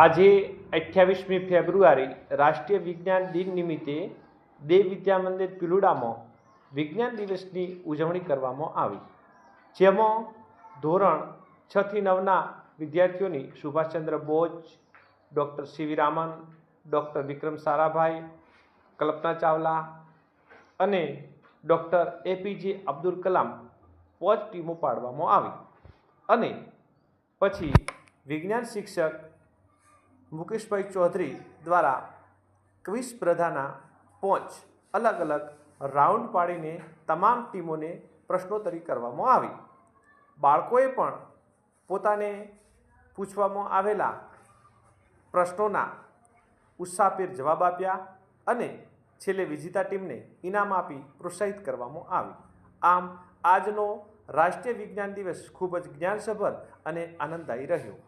આજે અઠ્યાવીસમી ફેબ્રુઆરી રાષ્ટ્રીય વિજ્ઞાન દિન નિમિત્તે દેવ વિદ્યા મંદિર પિલુડામાં વિજ્ઞાન દિવસની ઉજવણી કરવામાં આવી. જેમાં ધોરણ છથી નવના વિદ્યાર્થીઓની Subhashchandra Bose, doctor CV Raman, doctor Vikram Sarabhai, Kalpana Chawla અને ડૉક્ટર એપીજે અબ્દુલ કલામ પોચ ટીમો પાડવામાં આવી. અને પછી વિજ્ઞાન શિક્ષક મુકેશભાઈ ચૌધરી દ્વારા ક્વિઝ સ્પર્ધાના પાંચ અલગ અલગ રાઉન્ડ પાડીને તમામ ટીમોને પ્રશ્નોત્તરી કરવામાં આવી. બાળકોએ પણ પોતાને પૂછવામાં આવેલા પ્રશ્નોના ઉત્સાહભેર જવાબ આપ્યા અને છેલ્લે વિજેતા ટીમને ઇનામ આપી પ્રોત્સાહિત કરવામાં આવી. આમ, આજનો રાષ્ટ્રીય વિજ્ઞાન દિવસ ખૂબ જ જ્ઞાનસભર અને આનંદદાયી રહ્યો.